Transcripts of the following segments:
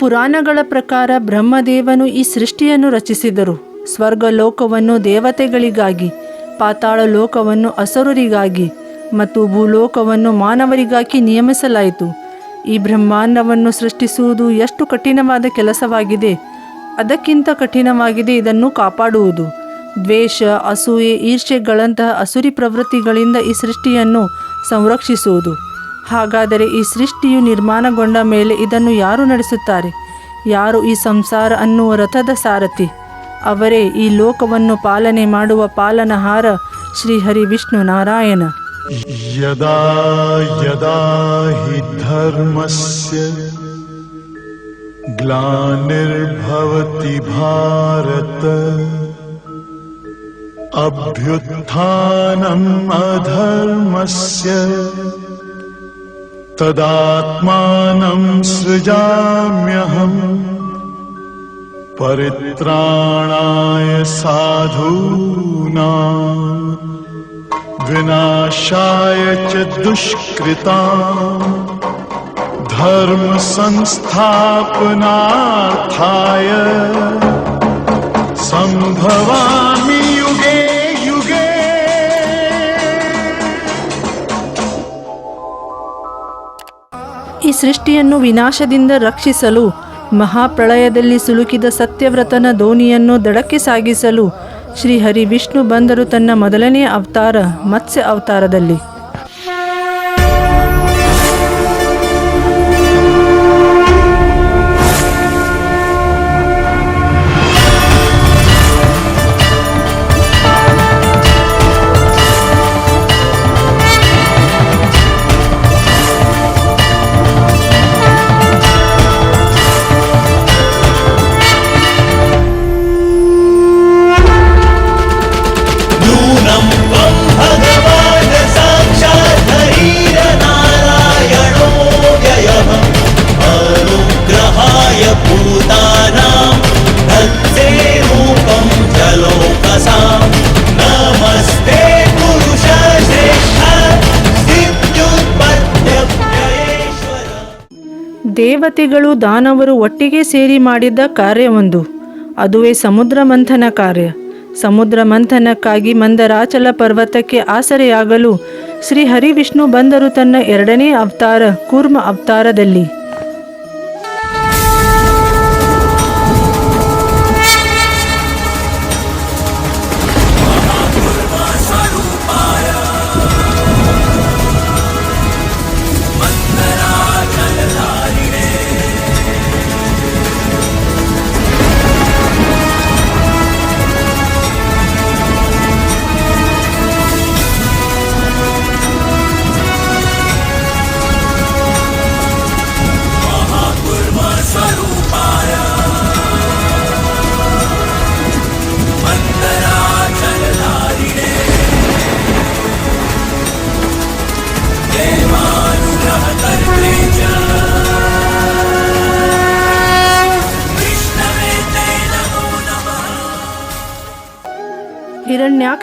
ಪುರಾಣಗಳ ಪ್ರಕಾರ ಬ್ರಹ್ಮದೇವನು ಈ ಸೃಷ್ಟಿಯನ್ನು ರಚಿಸಿದರು. ಸ್ವರ್ಗ ಲೋಕವನ್ನು ದೇವತೆಗಳಿಗಾಗಿ ಪಾತಾಳ ಲೋಕವನ್ನು ಅಸುರರಿಗಾಗಿ ಮತ್ತು ಭೂಲೋಕವನ್ನು ಮಾನವರಿಗಾಗಿ ನಿಯಮಿಸಲಾಯಿತು. ಈ ಬ್ರಹ್ಮಾಂಡವನ್ನು ಸೃಷ್ಟಿಸುವುದು ಎಷ್ಟು ಕಠಿಣವಾದ ಕೆಲಸವಾಗಿದೆ. ಅದಕ್ಕಿಂತ ಕಠಿಣವಾಗಿದೆ ಇದನ್ನು ಕಾಪಾಡುವುದು. ದ್ವೇಷ, ಅಸೂಯೆ ಈರ್ಷೆಗಳಂತಹ ಅಸುರಿ ಪ್ರವೃತ್ತಿಗಳಿಂದ ಈ ಸೃಷ್ಟಿಯನ್ನು ಸಂರಕ್ಷಿಸುವುದು. ಹಾಗಾದರೆ ಈ ಸೃಷ್ಟಿಯು ನಿರ್ಮಾಣಗೊಂಡ ಮೇಲೆ ಇದನ್ನು ಯಾರು ನಡೆಸುತ್ತಾರೆ? ಯಾರು ಈ ಸಂಸಾರ ಅನ್ನುವ ರಥದ ಸಾರಥಿ? ಅವರೇ ಈ ಲೋಕವನ್ನು ಪಾಲನೆ ಮಾಡುವ ಪಾಲನಹಾರ ಶ್ರೀಹರಿ ವಿಷ್ಣು ನಾರಾಯಣ. ಯದಾ ಯದಾ ಹಿ ಧರ್ಮಸ್ಯ ಗ್ಲಾನಿರ್ಭವತಿ ಭಾರತ ಅಭ್ಯುತ್ಥಾನಂ ಅಧರ್ಮಸ್ಯ तदात्मानम् सृजाम्यहम् परित्राणाय साधूना विनाशाय च दुष्कृता धर्मसंस्थापनार्थाय सम्भवा ಈ ಸೃಷ್ಟಿಯನ್ನು ವಿನಾಶದಿಂದ ರಕ್ಷಿಸಲು, ಮಹಾಪ್ರಳಯದಲ್ಲಿ ಸಿಲುಕಿದ ಸತ್ಯವ್ರತನ ದೋಣಿಯನ್ನು ದಡಕ್ಕೆ ಸಾಗಿಸಲು ಶ್ರೀಹರಿ ವಿಷ್ಣು ಬಂದರು ತನ್ನ ಮೊದಲನೇ ಅವತಾರ ಮತ್ಸ್ಯ ಅವತಾರದಲ್ಲಿ. ದೇವತೆಗಳು ದಾನವರು ಒಟ್ಟಿಗೆ ಸೇರಿ ಮಾಡಿದ್ದ ಕಾರ್ಯವೊಂದು. ಅದುವೇ ಸಮುದ್ರ ಮಂಥನ ಕಾರ್ಯ. ಸಮುದ್ರ ಮಂಥನಕ್ಕಾಗಿ ಮಂದರಾಚಲ ಪರ್ವತಕ್ಕೆ ಆಸರೆಯಾಗಲು ಶ್ರೀ ಹರಿವಿಷ್ಣು ಬಂದರು ತನ್ನ ಎರಡನೇ ಅವತಾರ ಕೂರ್ಮ ಅವತಾರದಲ್ಲಿ.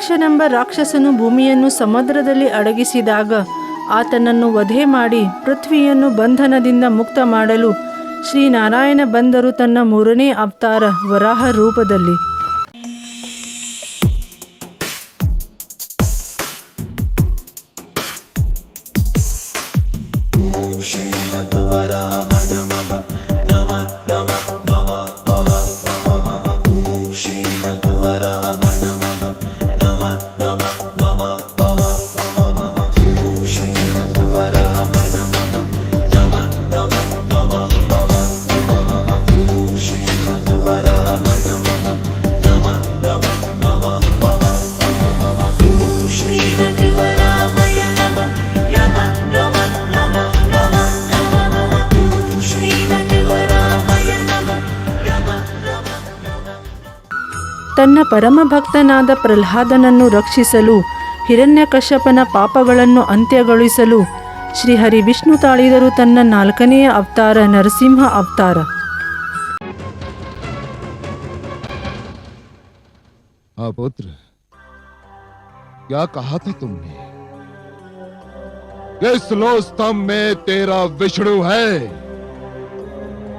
ಎಂಬ ರಾಕ್ಷಸನು ಭೂಮಿಯನ್ನು ಸಮುದ್ರದಲ್ಲಿ ಅಡಗಿಸಿದಾಗ ಆತನನ್ನು ವಧೆ ಮಾಡಿ ಪೃಥ್ವಿಯನ್ನು ಬಂಧನದಿಂದ ಮುಕ್ತ ಮಾಡಲು ಶ್ರೀನಾರಾಯಣ ಬಂದರು ತನ್ನ ಮೂರನೇ ಅವತಾರ ವರಾಹ ರೂಪದಲ್ಲಿ. ತನ್ನ ಪರಮಭಕ್ತನಾದ ಪ್ರಹ್ಲಾದನನ್ನು ರಕ್ಷಿಸಲು ಹಿರಣ್ಯಕಶ್ಯಪನ ಪಾಪಗಳನ್ನು ಅಂತ್ಯಗೊಳಿಸಲು ಶ್ರೀಹರಿ ವಿಷ್ಣು ತಾಳಿದರು ತನ್ನ ನಾಲ್ಕನೆಯ ಅವತಾರ ನರಸಿಂಹ ಅವತಾರ हाँ पुत्र क्या कहा था तुमने किस लो स्तंभ में तेरा विष्णु है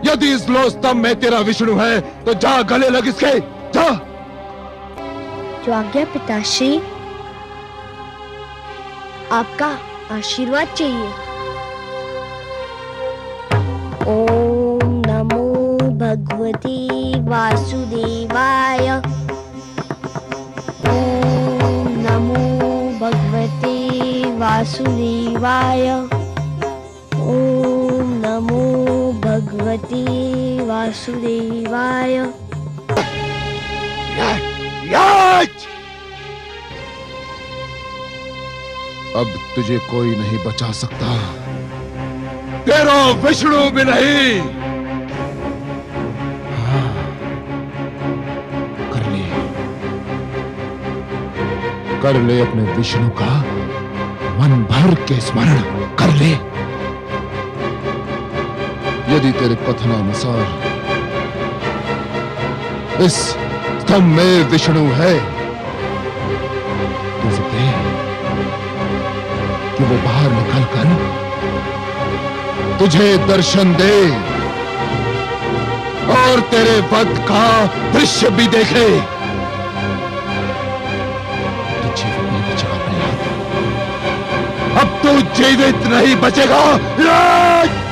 यदि इस लो स्तंभ में तेरा विष्णु है तो जा गले लग इसके जा जो आज्ञा पिताश्री आपका आशीर्वाद चाहिए। ओम नमो भगवते वासुदेवाय। ओम नमो भगवते वासुदेवाय। ओम नमो भगवते वासुदेवाय। याच! अब तुझे कोई नहीं बचा सकता। तेरा विष्णु भी नहीं। हाँ, कर ले। कर ले अपने विष्णु का मन भर के स्मरण। कर ले। यदि तेरे कथनानुसार इस स्तंभ में विष्णु है तुझे दर्शन दे। और तेरे वध का दृश्य भी देखे। तुझे अब तू जीवित नहीं बचेगा!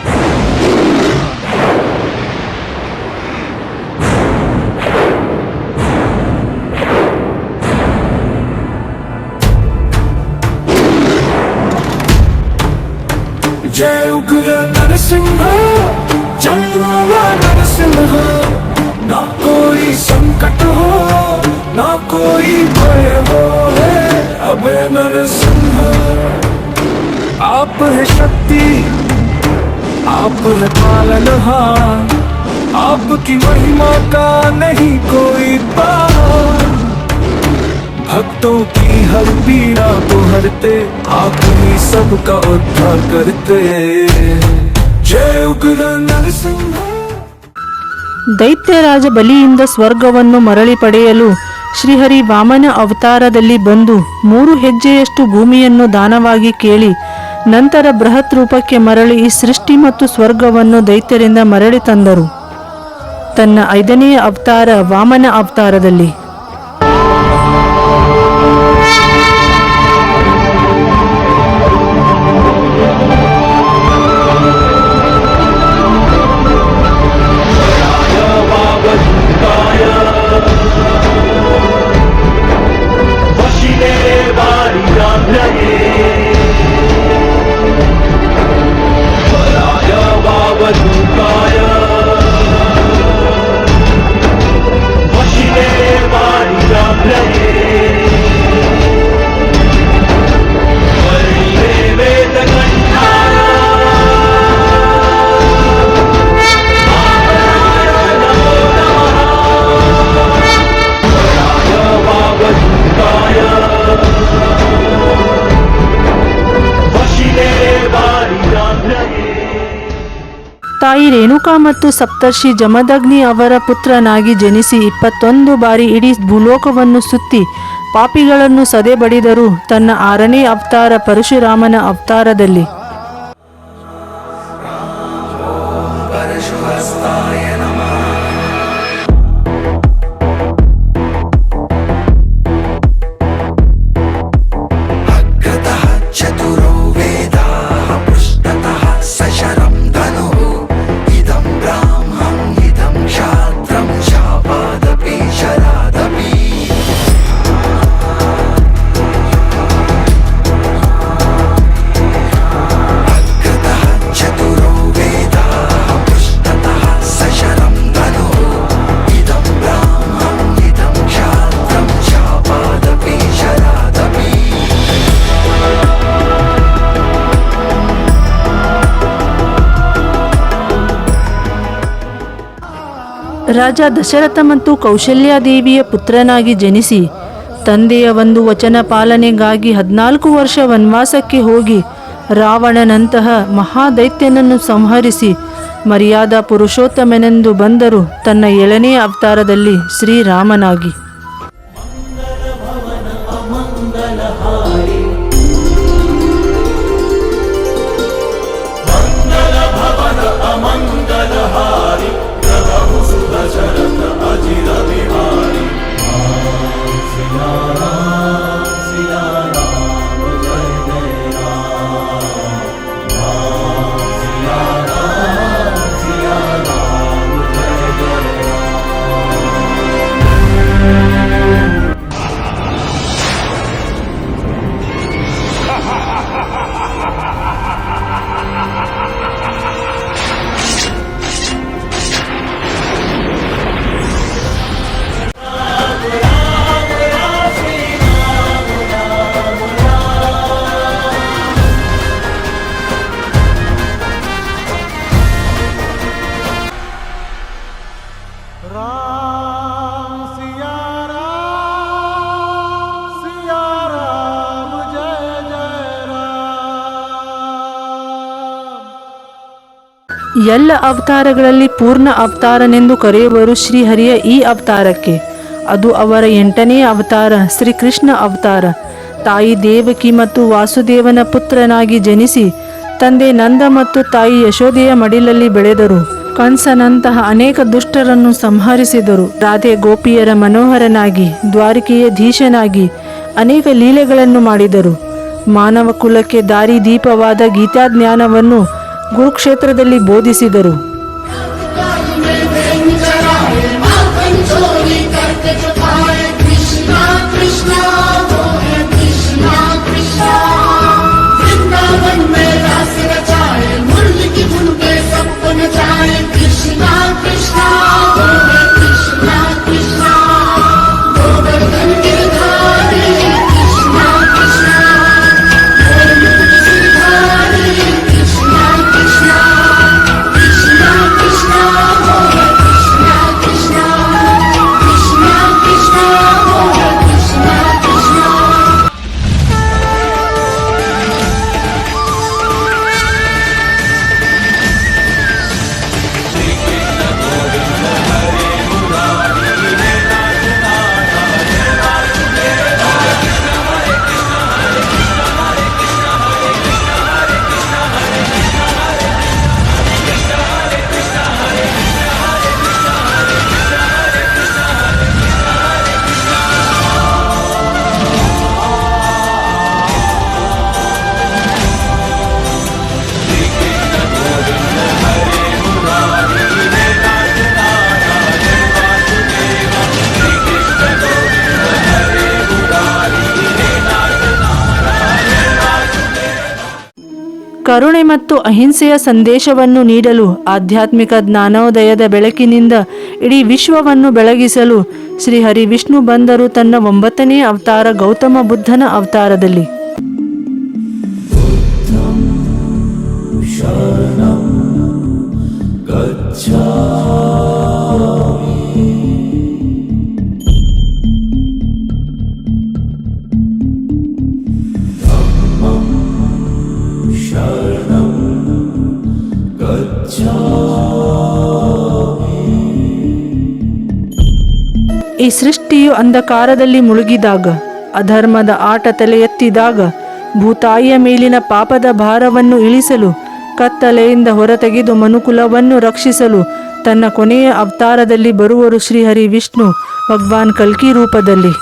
जय उग्र नरसिंह जय नरसिंह ना कोई संकट हो, ना कोई भय हो, है अभय नरसिंह। आप है शक्ति, आप है पालनहार आपकी महिमा का नहीं कोई पार। भक्तों की हर पीड़ा को हरते आप ही सबका उद्धार करते जय उग्र नरसिंह ದೈತ್ಯರಾಜ ಬಲಿಯಿಂದ ಸ್ವರ್ಗವನ್ನು ಮರಳಿ ಪಡೆಯಲು ಶ್ರೀಹರಿ ವಾಮನ ಅವತಾರದಲ್ಲಿ ಬಂದು ಮೂರು ಹೆಜ್ಜೆಯಷ್ಟು ಭೂಮಿಯನ್ನು ದಾನವಾಗಿ ಕೇಳಿ ನಂತರ ಬೃಹತ್ ರೂಪಕ್ಕೆ ಮರಳಿ ಈ ಸೃಷ್ಟಿ ಮತ್ತು ಸ್ವರ್ಗವನ್ನು ದೈತ್ಯರಿಂದ ಮರಳಿ ತಂದರು ತನ್ನ ಐದನೆಯ ಅವತಾರ ವಾಮನ ಅವತಾರದಲ್ಲಿ ತಾಯಿ ರೇಣುಕಾ ಮತ್ತು ಸಪ್ತರ್ಷಿ ಜಮದಗ್ನಿ ಅವರ ಪುತ್ರನಾಗಿ ಜನಿಸಿ ಇಪ್ಪತ್ತೊಂದು ಬಾರಿ ಇಡೀ ಭೂಲೋಕವನ್ನು ಸುತ್ತಿ ಪಾಪಿಗಳನ್ನು ಸದೆ ಬಡಿದರು ತನ್ನ ಆರನೇ ಅವತಾರ ಪರಶುರಾಮನ ಅವತಾರದಲ್ಲಿ ರಾಜ ದಶರಥ ಮತ್ತು ಕೌಶಲ್ಯಾದೇವಿಯ ಪುತ್ರನಾಗಿ ಜನಿಸಿ, ತಂದೆಯ ಒಂದು ವಚನ ಪಾಲನೆಗಾಗಿ ಹದಿನಾಲ್ಕು ವರ್ಷ ವನವಾಸಕ್ಕೆ ಹೋಗಿ ರಾವಣನಂತಹ ಮಹಾದೈತ್ಯನನ್ನು ಸಂಹರಿಸಿ, ಮರ್ಯಾದ ಪುರುಷೋತ್ತಮನೆಂದು ಬಂದರು ತನ್ನ ಏಳನೇ ಅವತಾರದಲ್ಲಿ ಶ್ರೀರಾಮನಾಗಿ. ಎಲ್ಲ ಅವತಾರಗಳಲ್ಲಿ ಪೂರ್ಣ ಅವತಾರನೆಂದು ಕರೆಯುವರು ಶ್ರೀಹರಿಯ ಈ ಅವತಾರಕ್ಕೆ. ಅದು ಅವರ ಎಂಟನೇ ಅವತಾರ, ಶ್ರೀಕೃಷ್ಣ ಅವತಾರ. ತಾಯಿ ದೇವಕಿ ಮತ್ತು ವಾಸುದೇವನ ಪುತ್ರನಾಗಿ ಜನಿಸಿ ತಂದೆ ನಂದ ಮತ್ತು ತಾಯಿ ಯಶೋದೆಯ ಮಡಿಲಲ್ಲಿ ಬೆಳೆದರು. ಕಂಸನಂತಹ ಅನೇಕ ದುಷ್ಟರನ್ನು ಸಂಹರಿಸಿದರು. ರಾಧೆ ಗೋಪಿಯರ ಮನೋಹರನಾಗಿ, ದ್ವಾರಿಕೆಯ ಧೀಶನಾಗಿ ಅನೇಕ ಲೀಲೆಗಳನ್ನು ಮಾಡಿದರು. ಮಾನವ ಕುಲಕ್ಕೆ ದಾರಿ ದೀಪವಾದ ಗೀತಾಜ್ಞಾನವನ್ನು ಗುರುಕ್ಷೇತ್ರದಲ್ಲಿ ಬೋಧಿಸಿದರು. ಕೃಷ್ಣ ಕರುಣೆ ಮತ್ತು ಅಹಿಂಸೆಯ ಸಂದೇಶವನ್ನು ನೀಡಲು ಆಧ್ಯಾತ್ಮಿಕ ಜ್ಞಾನೋದಯದ ಬೆಳಕಿನಿಂದ ಇಡೀ ವಿಶ್ವವನ್ನು ಬೆಳಗಿಸಲು ಶ್ರೀಹರಿ ವಿಷ್ಣು ಬಂದರು ತನ್ನ ಒಂಬತ್ತನೇ ಅವತಾರ ಗೌತಮ ಬುದ್ಧನ ಅವತಾರದಲ್ಲಿ. ಈ ಸೃಷ್ಟಿಯು ಅಂಧಕಾರದಲ್ಲಿ ಮುಳುಗಿದಾಗ, ಅಧರ್ಮದ ಆಟ ತಲೆ ಎತ್ತಿದಾಗ ಭೂತಾಯಿಯ ಮೇಲಿನ ಪಾಪದ ಭಾರವನ್ನು ಇಳಿಸಲು, ಕತ್ತಲೆಯಿಂದ ಹೊರತೆಗೆದು ಮನುಕುಲವನ್ನು ರಕ್ಷಿಸಲು ತನ್ನ ಕೊನೆಯ ಅವತಾರದಲ್ಲಿ ಬರುವರು ಶ್ರೀಹರಿ ವಿಷ್ಣು ಭಗವಾನ್ ಕಲ್ಕಿ ರೂಪದಲ್ಲಿ.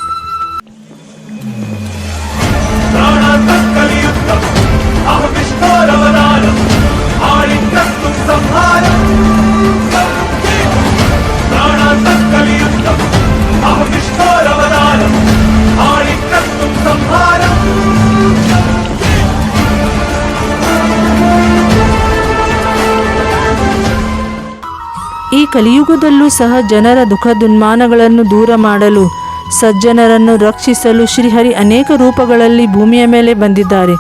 ಕಲಿಯುಗದಲ್ಲೂ ಸಹ ಜನರ ದುಃಖ ದುನ್ಮಾನಗಳನ್ನು ದೂರ ಮಾಡಲು ಸಜ್ಜನರನ್ನು ರಕ್ಷಿಸಲು ಶ್ರೀಹರಿ ಅನೇಕ ರೂಪಗಳಲ್ಲಿ ಭೂಮಿಯ ಮೇಲೆ ಬಂದಿದ್ದಾರೆ.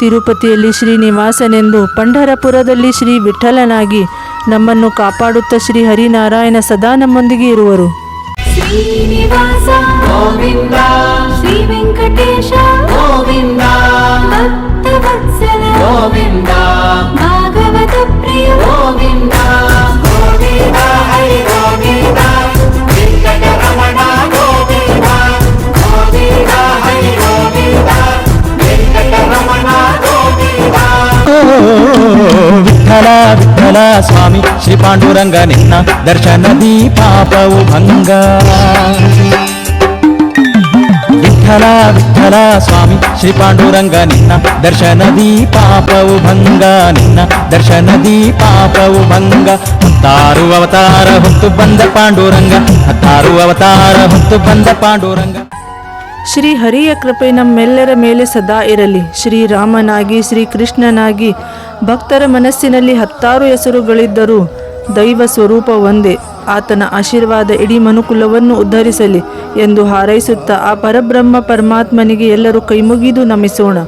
ತಿರುಪತಿಯಲ್ಲಿ ಶ್ರೀನಿವಾಸನೆಂದು ಪಂಢರಪುರದಲ್ಲಿ ಶ್ರೀ ವಿಠಲನಾಗಿ ನಮ್ಮನ್ನು ಕಾಪಾಡುತ್ತಾ ಶ್ರೀ ಹರಿನಾರಾಯಣ ಸದಾ ನಮ್ಮೊಂದಿಗೆ ಇರುವರು. ಶ್ರೀನಿವಾಸ ಗೋವಿಂದ ಶ್ರೀ ವೆಂಕಟೇಶ ಗೋವಿಂದ ಭಕ್ತವತ್ಸಲ ಗೋವಿಂದ ಭಾಗವತ ಪ್ರಿಯ ಗೋವಿಂದ. ಪಾಂಡುರಂಗ, ನಿನ್ನ ದರ್ಶನ ಪಾಪವು ಭಂಗ. ವಿಠಲ ವಿಠಲ ಸ್ವಾಮಿ, ಶ್ರೀ ಪಾಂಡುರಂಗ, ನಿನ್ನ ದರ್ಶನದಿ ಪಾಪವು ಭಂಗ. ನಿನ್ನ ದರ್ಶನದಿ ಪಾಪವು ಭಂಗ. ಹತ್ತಾರು ಅವತಾರ ಹೊತ್ತು ಬಂದ ಪಾಂಡುರಂಗ, ಹತ್ತಾರು ಅವತಾರ ಹೊತ್ತು ಬಂದ ಪಾಂಡುರಂಗ. ಶ್ರೀ ಹರಿಯ ಕೃಪೆ ನಮ್ಮೆಲ್ಲರ ಮೇಲೆ ಸದಾ ಇರಲಿ. ಶ್ರೀರಾಮನಾಗಿ ಶ್ರೀಕೃಷ್ಣನಾಗಿ ಭಕ್ತರ ಮನಸ್ಸಿನಲ್ಲಿ ಹತ್ತಾರು ಹೆಸರುಗಳಿದ್ದರೂ ದೈವ ಸ್ವರೂಪ ಒಂದೇ ಆತನ ಆಶೀರ್ವಾದ ಇಡೀ ಮನುಕುಲವನ್ನು ಉದ್ಧರಿಸಲಿ ಎಂದು ಹಾರೈಸುತ್ತಾ ಆ ಪರಬ್ರಹ್ಮ ಪರಮಾತ್ಮನಿಗೆ ಎಲ್ಲರೂ ಕೈಮುಗಿದು ನಮಿಸೋಣ.